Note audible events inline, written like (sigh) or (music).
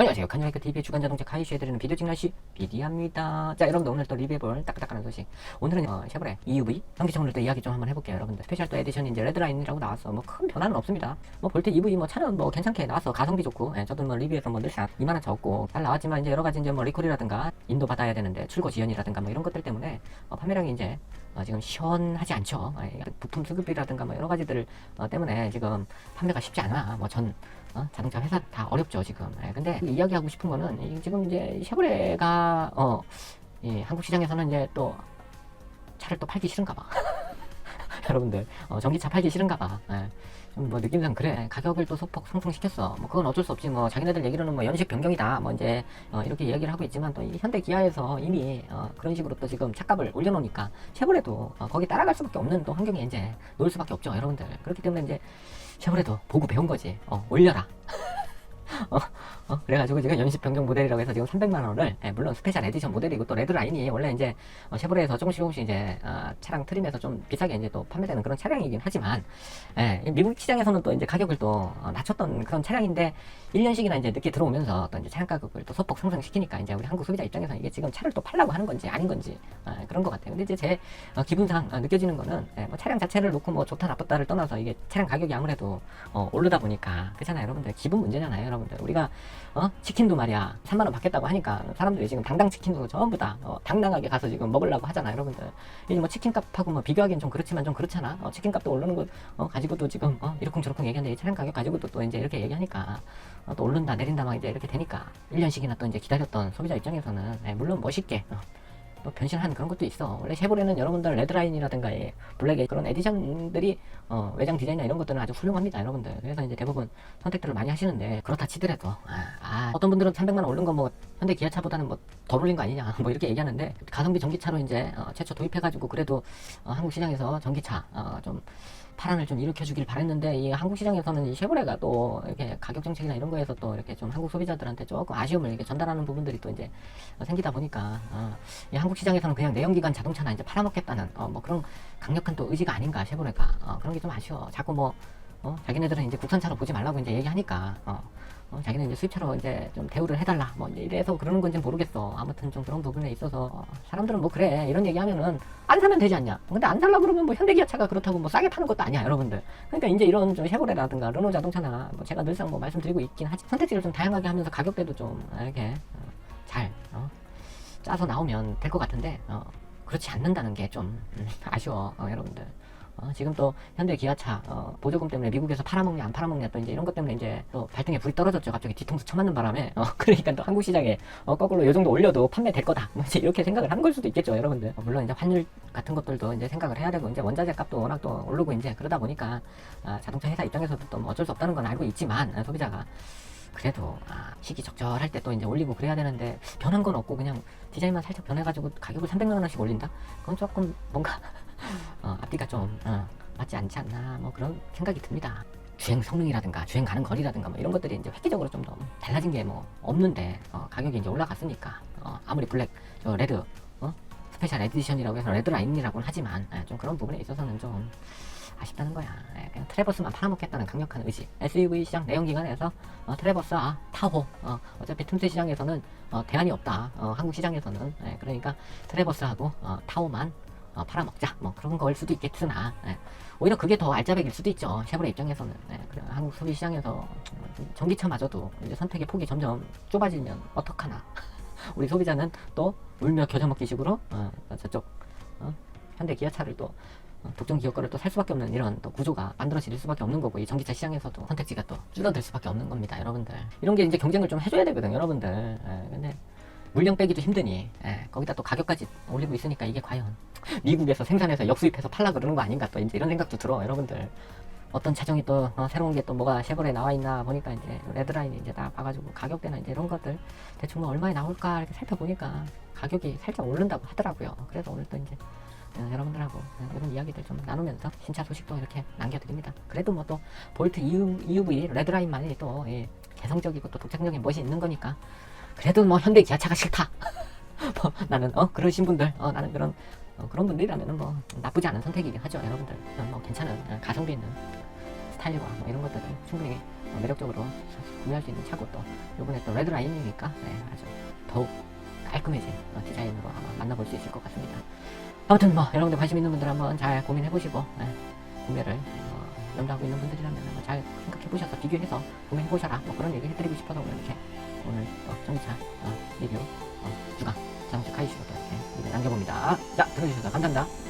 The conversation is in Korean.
안녕하세요. 카니바이크 TV의 주간 자동차 카이쇼에드리는 비디오 직렬시 비디합니다. 자, 여러분들 오늘 또 리뷰해볼 따끈따끈한 소식. 오늘은 어, 쉐보레 EUV 전기차 오늘 또 이야기 좀 한번 해볼게요, 여러분들. 스페셜 또 에디션 이제 레드라인이라고 나왔어. 뭐 큰 변화는 없습니다. 뭐 볼트 EV 뭐 차는 뭐 괜찮게 나왔어. 가성비 좋고. 예, 저도 뭐 리뷰에서 뭐 늘상 이만한 차 없고 잘 나왔지만 이제 여러 가지 이제 뭐 리콜이라든가 인도 받아야 되는데 출고 지연이라든가 뭐 이런 것들 때문에 어, 판매량이 이제 어, 지금 시원하지 않죠. 예, 부품 수급이라든가 뭐 여러 가지들 어, 때문에 지금 판매가 쉽지 않아. 뭐전 어? 자동차 회사 다 어렵죠 지금. 예, 근데 이야기하고 싶은 거는 이 지금 이제 쉐보레가 어, 이 한국 시장에서는 이제 또 차를 또 팔기 싫은가 봐. 여러분들 어, 전기차 팔기 싫은가 봐. 예. 좀뭐 느낌상 그래. 가격을 또 소폭 상승시켰어. 뭐 그건 어쩔 수 없지. 뭐 자기네들 얘기로는 뭐 연식 변경이다. 뭐 이제 어, 이렇게 이야기를 하고 있지만 또이 현대 기아에서 이미 어, 그런 식으로 또 지금 차값을 올려놓으니까 쉐보레도 어, 거기 따라갈 수밖에 없는 또 환경에 이제 놓을 수밖에 없죠 여러분들. 그렇기 때문에 이제 쉐보레도 보고 배운 거지. 어, 올려라 어, 어, 그래가지고 지금 연식 변경 모델이라고 해서 지금 300만 원을 예, 물론 스페셜 에디션 모델이고 또 레드 라인이 원래 이제 어, 쉐보레에서 조금씩 조금씩 이제 어, 차량 트림에서 좀 비싸게 이제 또 판매되는 그런 차량이긴 하지만 예, 이 미국 시장에서는 또 이제 가격을 또 어, 낮췄던 그런 차량인데 1년씩이나 이제 늦게 들어오면서 또 이제 차량 가격을 또 소폭 상승시키니까 이제 우리 한국 소비자 입장에서는 이게 지금 차를 또 팔라고 하는 건지 아닌 건지 어, 그런 것 같아요. 근데 이제 제 어, 기분상 어, 느껴지는 거는 예, 뭐 차량 자체를 놓고 뭐 좋다 나쁘다를 떠나서 이게 차량 가격이 아무래도 어, 오르다 보니까 그렇잖아요, 여러분들 기분 문제잖아요, 여러분 들 우리가 어? 치킨도 말이야 3만 원 받겠다고 하니까 사람들이 지금 당당 치킨도 전부 다 어, 당당하게 가서 지금 먹으려고 하잖아, 여러분들. 이제 뭐 치킨값하고 뭐 비교하기엔 좀 그렇지만 좀 그렇잖아. 어, 치킨값도 오르는 거 어, 가지고도 지금 어, 이러쿵저러쿵 얘기하는데 이 차량 가격 가지고도 또 이제 이렇게 얘기하니까 어, 또 오른다 내린다 막 이제 이렇게 되니까 1년씩이나 또 이제 기다렸던 소비자 입장에서는 예, 물론 멋있게 어, 또 변신한 그런 것도 있어. 원래 쉐보레는 여러분들 레드라인이라든가 예, 블랙의 그런 에디션들이 어, 외장 디자인이나 이런 것들은 아주 훌륭합니다, 여러분들. 그래서 이제 대부분 선택들을 많이 하시는데 그렇다 치더라도 아, 아, 어떤 분들은 300만 원 오른 거뭐 현대 기아차보다는 뭐 덜 올린 거 아니냐 (laughs) 뭐 이렇게 얘기하는데 가성비 전기차로 이제 어, 최초 도입해가지고 그래도 어, 한국 시장에서 전기차 어, 좀 파란을 좀 일으켜주길 바랬는데 이 한국 시장에서는 이 쉐보레가 또 이렇게 가격 정책이나 이런 거에서 또 이렇게 좀 한국 소비자들한테 조금 아쉬움을 이렇게 전달하는 부분들이 또 이제 어, 생기다 보니까 어, 이 한국 시장에서는 그냥 내연기관 자동차나 이제 팔아먹겠다는 어, 뭐 그런 강력한 또 의지가 아닌가 쉐보레가 어, 그런 게 좀 아쉬워. 자꾸 뭐 어, 자기네들은 이제 국산차로 보지 말라고 이제 얘기하니까 어, 어, 자기는 이제 수입차로 이제 좀 대우를 해달라 뭐 이래서 그러는 건지 모르겠어. 아무튼 좀 그런 부분에 있어서 어, 사람들은 뭐 그래 이런 얘기하면은 안 사면 되지 않냐? 근데 안 살라 그러면 뭐 현대기아 차가 그렇다고 뭐 싸게 파는 것도 아니야 여러분들. 그러니까 이제 이런 좀 쉐보레라든가 르노 자동차나 뭐 제가 늘상 뭐 말씀드리고 있긴 하지 선택지를 좀 다양하게 하면서 가격대도 좀 이렇게 어, 잘 어, 짜서 나오면 될 것 같은데 어, 그렇지 않는다는 게 좀 아쉬워 어, 여러분들 어, 지금 또 현대 기아차 어, 보조금 때문에 미국에서 팔아먹냐 안 팔아먹냐 또 이제 이런 것 때문에 이제 또 발등에 불이 떨어졌죠. 갑자기 뒤통수 쳐맞는 바람에. 어, (laughs) 그러니까 또 한국 시장에 어, 거꾸로 요 정도 올려도 판매될 거다. 뭐 이제 이렇게 생각을 한 걸 수도 있겠죠 여러분들. 어, 물론 이제 환율 같은 것들도 이제 생각을 해야 되고 이제 원자재 값도 워낙 또 오르고 이제 그러다 보니까 아, 자동차 회사 입장에서도 또 뭐 어쩔 수 없다는 건 알고 있지만 아, 소비자가 그래도 아, 시기 적절할 때 또 이제 올리고 그래야 되는데 변한 건 없고 그냥 디자인만 살짝 변해가지고 가격을 300만 원씩 올린다? 그건 조금 뭔가 어, 앞뒤가 좀 어, 맞지 않지 않나 뭐 그런 생각이 듭니다. 주행 성능이라든가 주행 가는 거리라든가 뭐 이런 것들이 이제 획기적으로 좀 더 달라진 게 뭐 없는데 어, 가격이 이제 올라갔으니까 어, 아무리 블랙 저 레드 어? 스페셜 에디션이라고 해서 레드 라인이라고는 하지만 예, 좀 그런 부분에 있어서는 좀 아쉽다는 거야. 예, 그냥 트레버스만 팔아먹겠다는 강력한 의지. SUV 시장 내연기관에서 어, 트레버스, 아, 타호. 어, 어차피 틈새 시장에서는 어, 대안이 없다. 어, 한국 시장에서는. 예, 그러니까 트레버스하고 어, 타호만 어, 팔아먹자. 뭐 그런 걸 수도 있겠으나 예, 오히려 그게 더 알짜배기일 수도 있죠. 쉐보레 입장에서는. 예, 그래, 한국 소비 시장에서 음, 전기차마저도 이제 선택의 폭이 점점 좁아지면 어떡하나. (laughs) 우리 소비자는 또 울며 겨자 먹기 식으로 어, 저쪽 어, 현대 기아차를 또 어, 독점 기업 거를 또 살 수밖에 없는 이런 또 구조가 만들어질 수밖에 없는 거고 이 전기차 시장에서도 선택지가 또 줄어들 수밖에 없는 겁니다 여러분들 이런 게 이제 경쟁을 좀 해줘야 되거든 여러분들 예, 근데 물량 빼기도 힘드니 예, 거기다 또 가격까지 올리고 있으니까 이게 과연 미국에서 생산해서 역수입해서 팔라 그러는 거 아닌가 또 이제 이런 생각도 들어 여러분들 어떤 차종이 또 어, 새로운 게 또 뭐가 쉐보레 나와 있나 보니까 이제 레드라인 이제 다 봐가지고 가격대나 이제 이런 것들 대충 뭐 얼마에 나올까 이렇게 살펴보니까 가격이 살짝 오른다고 하더라고요 그래서 오늘 또 이제 어, 여러분들하고 어, 이런 이야기들 좀 나누면서 신차 소식도 이렇게 남겨드립니다. 그래도 뭐 또 볼트 EU, EUV 레드라인만이 또 예, 개성적이고 또 독창적인 멋이 있는 거니까 그래도 뭐 현대 기아차가 싫다. (laughs) 뭐 나는 어 그러신 분들 어 나는 그런 어, 그런 분들이라면은 뭐 나쁘지 않은 선택이긴 하죠 여러분들 어, 뭐 괜찮은 어, 가성비 있는 스타일과 뭐 이런 것들을 충분히 어, 매력적으로 구매할 수 있는 차고 또 이번에 또 레드 라인이니까 네, 아주 더욱 깔끔해진 어, 디자인으로 아마 만나볼 수 있을 것 같습니다. 아무튼 뭐 여러분들 관심 있는 분들 한번 잘 고민해 보시고 네, 구매를 어, 염두하고 있는 분들이라면 한번 잘 생각해 보셔서 비교해서 구매해 보셔라 뭐 그런 얘기 해드리고 싶어서 오늘 이렇게 오늘 또 전기차 어, 리뷰 어, 주간 카이슈로 또 이렇게 남겨봅니다. 자 들어주셔서 감사합니다.